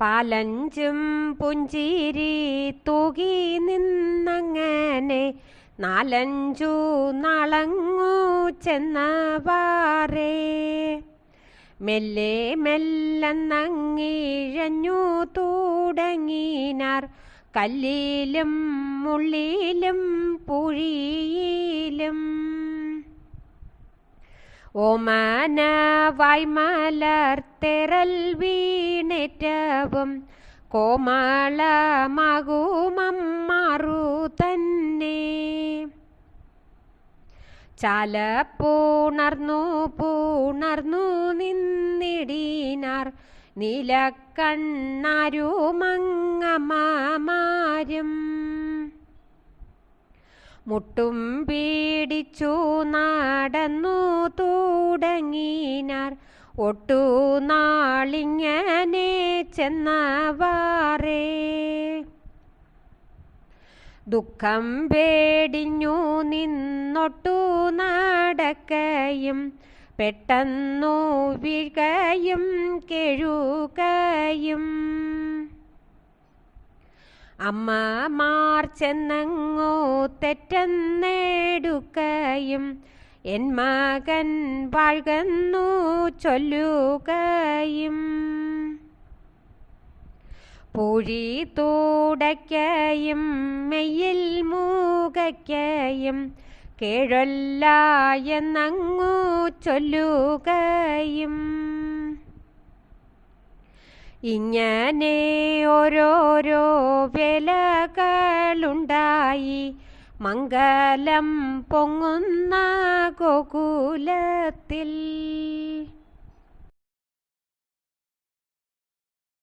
പാലഞ്ചും പുഞ്ചിരി തൂകി നിന്നങ്ങനെ നാലഞ്ചു നളങ്ങു ചെന്നവാറേ. മെല്ലെ മെല്ലെന്നങ്ങിഴഞ്ഞു തുടങ്ങിനാർ കല്ലിലും മുള്ളിലും പുഴിയിലും ഓമന തെരൽ വീണേറ്റവും കോമളമാകുമമ്മാറു തന്നെ ചാല പൂണർന്നു പൂണർന്നു നിന്നിടീനാർ നീലക്കണ്ണാരുമങ്ങമാരും മുട്ടും പീടിച്ചു നടന്നു തുടങ്ങിനാർ. ഒട്ടു നാളിങ്ങനെ ചെന്നവാറേ. ദുഃഖം പേടിഞ്ഞു നിന്നൊട്ടു നടക്കയും പെട്ടെന്നു വിഴുകയും കെഴുകയും അമ്മമാർ ചെന്നങ്ങോ തെറ്റെന്നെടുക്കയും എൻ മകൻ വാഴ്കന്നു ചൊല്ലുകയും. പൂഴി തുടയ്ക്കയും മെയ്യിൽ മൂകയ്ക്കയും കേഴല്ല എന്നങ്ങു ചൊല്ലുകയും. ഇങ്ങനെ ഓരോരോ വിലകളുണ്ടായി. മംഗലം പൊങ്ങുന്ന ഗോകുലത്തിൽ.